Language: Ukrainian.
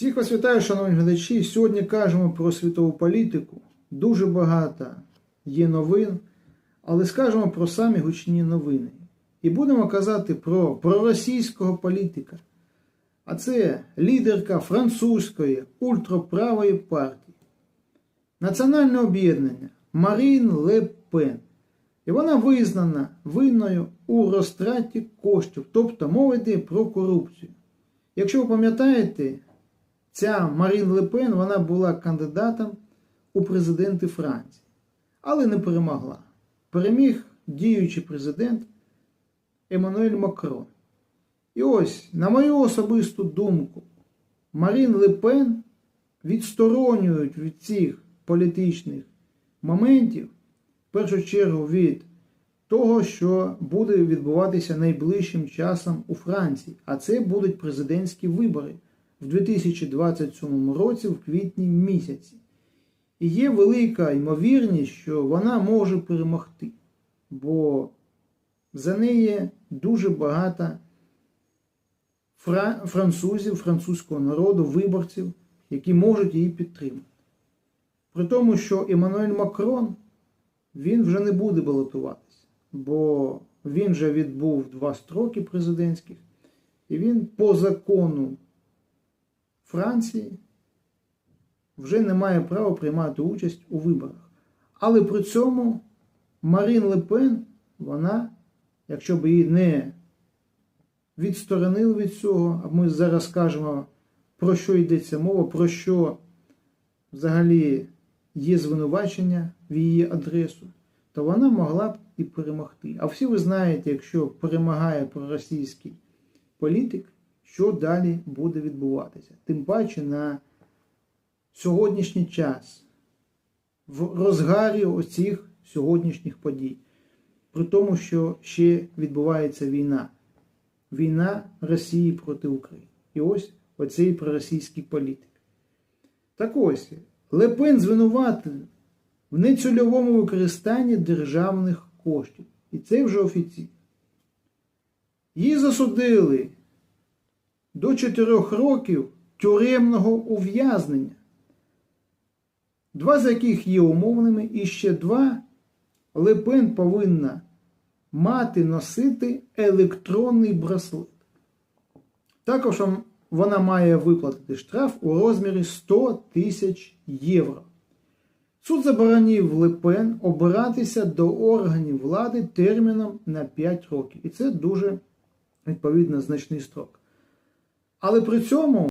Всіх вас вітаю, шановні глядачі. Сьогодні кажемо про світову політику. Дуже багато є новин, але скажемо про самі гучні новини. І будемо казати про проросійського політика. А це лідерка французької ультраправої партії, Національне об'єднання Марін Ле Пен. І вона визнана винною у розтраті коштів, тобто мова йде про корупцію. Якщо ви пам'ятаєте, ця Марін Ле Пен вона була кандидатом у президенти Франції, але не перемогла. Переміг діючий президент Еммануель Макрон. І ось, на мою особисту думку, Марін Ле Пен відсторонюють від цих політичних моментів, в першу чергу від того, що буде відбуватися найближчим часом у Франції, а це будуть президентські вибори в 2027 році, в квітні місяці. І є велика ймовірність, що вона може перемогти, бо за неї дуже багато французів, французького народу, виборців, які можуть її підтримати. При тому, що Еммануель Макрон він вже не буде балотуватися, бо він вже відбув два строки президентських, і він по закону Франції вже не має права приймати участь у виборах. Але при цьому Марін Ле Пен, вона, якщо б її не відсторонили від цього, а ми зараз скажемо, про що йдеться мова, про що взагалі є звинувачення в її адресу, то вона могла б і перемогти. А всі ви знаєте, якщо перемагає проросійський політик, що далі буде відбуватися. Тим паче на сьогоднішній час, в розгарі оцих сьогоднішніх подій, при тому, що ще відбувається війна. Війна Росії проти України. І ось оцей проросійський політик. Так ось, Лепен звинуватив в нецільовому використанні державних коштів. І це вже офіційно. Її засудили до 4 років тюремного ув'язнення, два з яких є умовними, і ще два Лепен повинна мати носити електронний браслет. Також вона має виплатити штраф у розмірі 100 тисяч євро. Суд заборонив Лепен обиратися до органів влади терміном на 5 років. І це дуже, відповідно, значний строк. Але при цьому